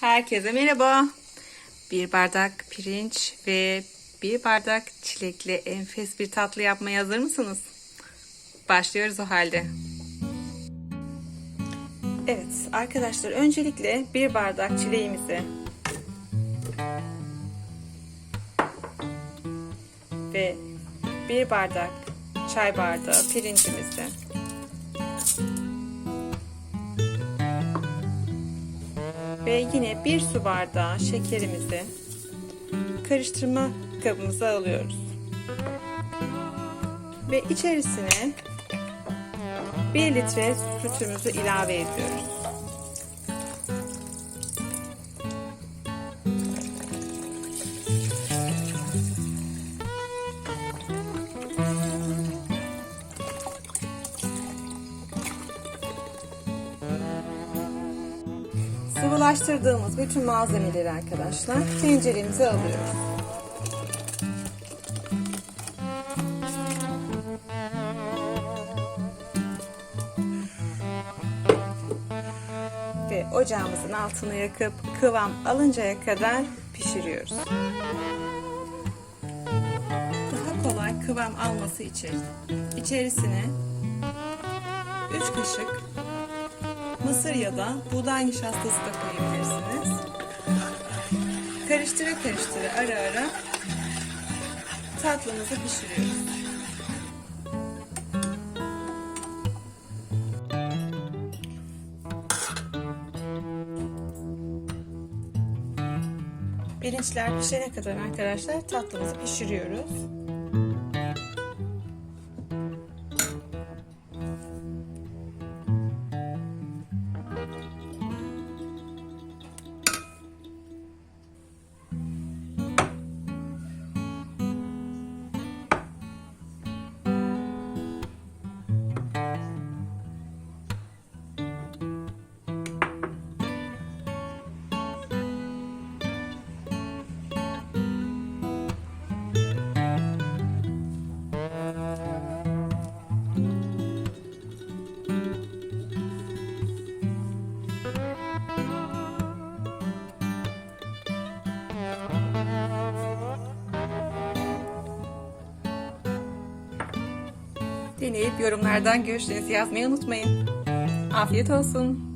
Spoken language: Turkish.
Herkese merhaba. Bir bardak pirinç ve bir bardak çilekli enfes bir tatlı yapmaya hazır mısınız? Başlıyoruz o halde. Evet arkadaşlar öncelikle bir bardak çileğimizi ve bir bardak çay bardağı pirincimizi ve yine bir su bardağı şekerimizi karıştırma kabımıza alıyoruz. Ve içerisine 1 litre sütümüzü ilave ediyoruz. Sıvılaştırdığımız bütün malzemeleri arkadaşlar tenceremize alıyoruz. Ve ocağımızın altını yakıp kıvam alıncaya kadar pişiriyoruz. Daha kolay kıvam alması için içerisine 3 kaşık mısır ya da buğday nişastası da koyabilirsiniz. Karıştıra karıştıra ara ara tatlımızı pişiriyoruz. Pirinçler pişene kadar arkadaşlar tatlımızı pişiriyoruz. Deneyip yorumlardan görüşlerinizi yazmayı unutmayın. Afiyet olsun.